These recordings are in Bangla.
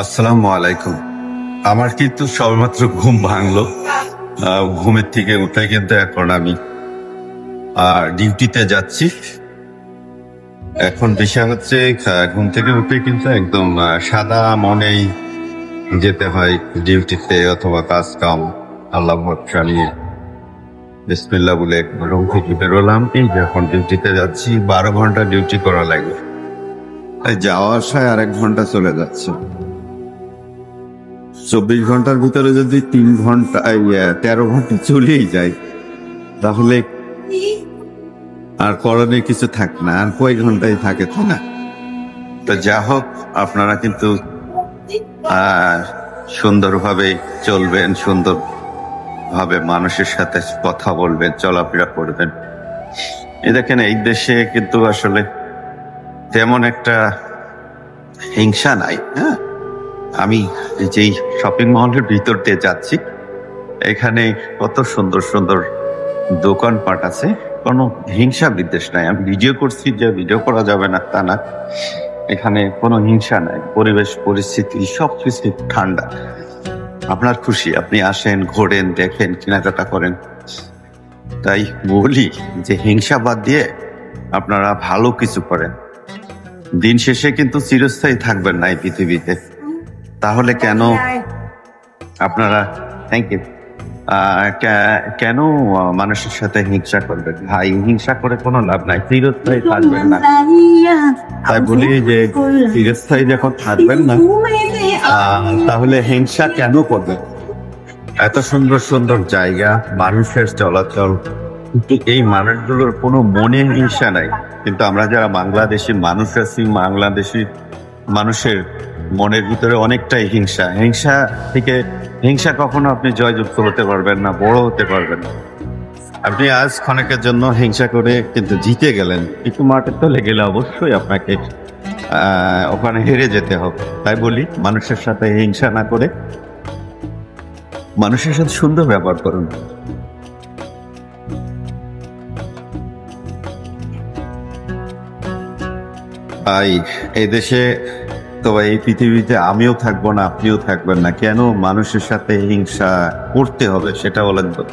আসসালামু আলাইকুম। আমার কিন্তু সবেমাত্র ঘুম ভাঙলো। ঘুমের থেকে উঠে কিন্তু এখন আমি আর ডিউটিতে যাচ্ছি। এখন বিষয় হচ্ছে ঘুম থেকে উঠে কিন্তু একদম সাদা মনেই যেতে হয় ডিউটিতে অথবা কাজ কাম আল্লাহ চালিয়ে বিসমিল্লা বলে রুম থেকে বেরোলাম। এই যে এখন ডিউটিতে যাচ্ছি, বারো ঘণ্টা ডিউটি করা লাগবে। তাই যাওয়া আসায় আরেক ঘণ্টা চলে যাচ্ছে। চব্বিশ ঘণ্টার ভিতরে যদি তিন ঘণ্টা তেরো ঘণ্টা চলেই যায়, তাহলে আর করণীয় কিছু থাক না, আর কয় ঘন্টায় থাকে, তাই না? তো যা হোক, আপনারা কিন্তু সুন্দরভাবে চলবেন সুন্দর ভাবে মানুষের সাথে কথা বলবেন, চলাফেরা করবেন। এ দেখেন, এই দেশে কিন্তু আসলে তেমন একটা হিংসা নাই হ্যাঁ? আমি যেই শপিং মলের ভিতর দিয়ে যাচ্ছি, এখানে কত সুন্দর সুন্দর দোকানপাট আছে। কোনো হিংসা বিদ্বেষ নাই। আমি ভিডিও করছি যে ভিডিও করা যাবে না, তা না। এখানে কোনো হিংসা নাই। পরিবেশ, পরিস্থিতি সব কিছু ঠান্ডা। আপনার খুশি, আপনি আসেন, ঘোরেন, দেখেন, কেনাকাটা করেন। তাই বলি যে হিংসা বাদ দিয়ে আপনারা ভালো কিছু করেন। দিন শেষে কিন্তু চিরস্থায়ী থাকবেন না এই পৃথিবীতে। তাহলে কেন আপনারা থ্যাংক ইউ কেন মানুষের সাথে হিংসা করবেন? ভাই হিংসা করে কোনো লাভ নাই চিরস্থায়ী থাকবেন না। তাই বলি যে চিরস্থায়ী যখন থাকবেন না তাহলে হিংসা কেন করবেন? এত সুন্দর সুন্দর জায়গা মানুষের চলাচল এই মানুষগুলোর কোনো মনে হিংসা নাই। কিন্তু আমরা যারা বাংলাদেশি মানুষ আছি বাংলাদেশি মানুষের মনের ভিতরে অনেকটাই হিংসা। হিংসা থেকে, হিংসা কখনো আপনি জয়যুক্ত হতে পারবেন না, বড় হতে পারবেন না। আপনি আজ ক্ষণিকের জন্য হিংসা করে কিন্তু জিতে গেলেন। কিন্তু মাঠে চলে গেলে অবশ্যই আপনাকে ওখানে হেরে যেতে হবে। তাই বলি, মানুষের সাথে হিংসা না করে, মানুষের সাথে সুন্দর ব্যবহার করুন। এই দেশে তো এই পৃথিবীতে আমিও থাকব না, আপনিও থাকবেন না। কেন? মানুষের সাথে হিংসা করতে হবে, সেটা তো।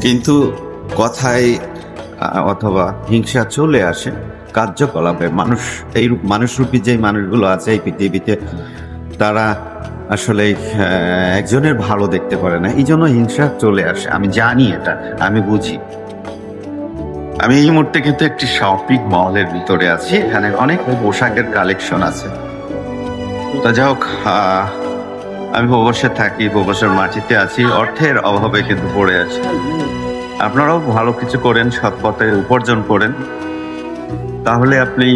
কিন্তু কথায় অথবা হিংসা চলে আসে, কার্যকলাপে মানুষ, এই মানুষরূপী যে মানুষগুলো আছে এই পৃথিবীতে, তারা আসলে একজনের ভালো দেখতে পারে না। এই জন্য হিংসা চলে আসে। আমি জানি এটা, আমি বুঝি। আমি এই মুহূর্তে কিন্তু একটি শপিং মলের ভিতরে আছি। এখানে অনেক পোশাকের কালেকশন আছে। তা যাই হোক আমি প্রবাসে থাকি, প্রবাসের মাটিতে আছি। অর্থের অভাবে কিন্তু পড়ে আছি। আপনারাও ভালো কিছু করেন, সৎ পথে উপার্জন করেন। তাহলে আপনি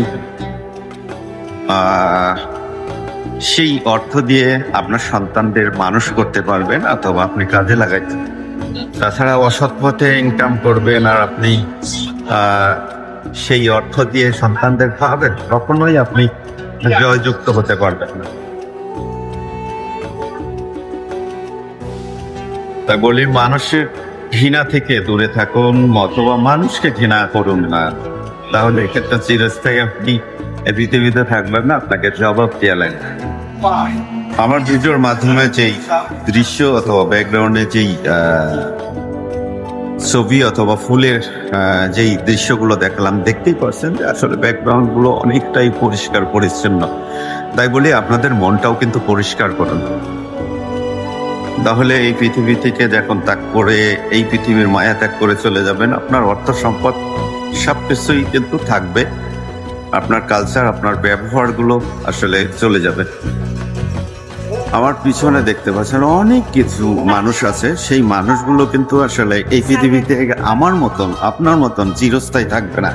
সেই অর্থ দিয়ে আপনার সন্তানদের মানুষ করতে পারবেন, অথবা আপনি কাজে লাগাইতে তাছাড়া অসৎ পথে ইনকাম করবেন আর আপনি সেই অর্থ দিয়ে সন্তানদের খাওয়াবেন, কখনোই আপনি জয়যুক্ত হতে পারবেন না। বলি, মানুষের ঘৃণা থেকে দূরে থাকুন, অথবা মানুষকে ঘৃণা করুন না। তাহলে এক্ষেত্রে চিরস্থায়ী আপনি পৃথিবীতে থাকবেন না, আপনাকে জবাব দেওয়া লাগবে। আমার ভিডিওর মাধ্যমে যেই দৃশ্য অথবা ব্যাকগ্রাউন্ডে যেই ছবি অথবা ফুলের যেই দৃশ্যগুলো দেখালাম, দেখতেই পারছেন যে আসলে ব্যাকগ্রাউন্ডগুলো অনেকটাই পরিষ্কার, পরিচ্ছন্ন। তাই বলি আপনাদের মনটাও কিন্তু পরিষ্কার করুন। তাহলে এই পৃথিবী থেকে যখন ত্যাগ করে, এই পৃথিবীর মায়া ত্যাগ করে চলে যাবেন, আপনার অর্থ সম্পদ সব কিছুই কিন্তু থাকবে। আপনার কালচার আপনার ব্যবহারগুলো আসলে চলে যাবে। আমার পিছনে দেখতে পাচ্ছেন অনেক কিছু মানুষ আছে। সেই মানুষগুলো কিন্তু আসলে এই পৃথিবীতে আমার মতন, আপনার মতন চিরস্থায়ী থাকবে না।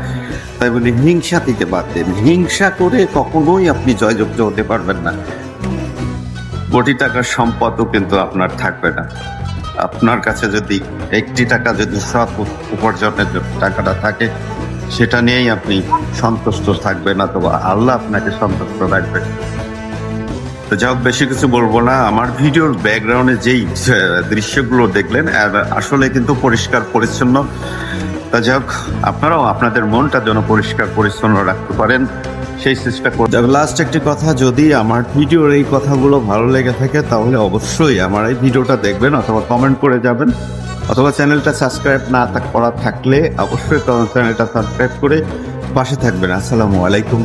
তাই বলি, হিংসা দিতে পারতেন হিংসা করে কখনোই আপনি জয়যুক্ত হতে পারবেন না। কোটি টাকার সম্পদও কিন্তু আপনার থাকবে না। আপনার কাছে যদি একটি টাকা যদি সৎ উপার্জনের টাকাটা থাকে, সেটা নিয়েই আপনি সন্তুষ্ট থাকবেন অথবা আল্লাহ আপনাকে সন্তুষ্ট রাখবে তো যাই বেশি কিছু বলব না। আমার ভিডিওর ব্যাকগ্রাউন্ডে যেই দৃশ্যগুলো দেখলেন, আর আসলে কিন্তু পরিষ্কার, পরিচ্ছন্ন। তা যাই হোক, আপনারাও আপনাদের মনটা যেন পরিষ্কার, পরিচ্ছন্ন রাখতে পারেন। সেই চেষ্টা করব। লাস্ট একটি কথা, যদি আমার ভিডিওর এই কথাগুলো ভালো লেগে থাকে, তাহলে অবশ্যই আমার এই ভিডিওটা দেখবেন অথবা কমেন্ট করে যাবেন। অথবা চ্যানেলটা সাবস্ক্রাইব না করা থাকলে অবশ্যই চ্যানেলটা সাবস্ক্রাইব করে পাশে থাকবেন। আসসালামু আলাইকুম।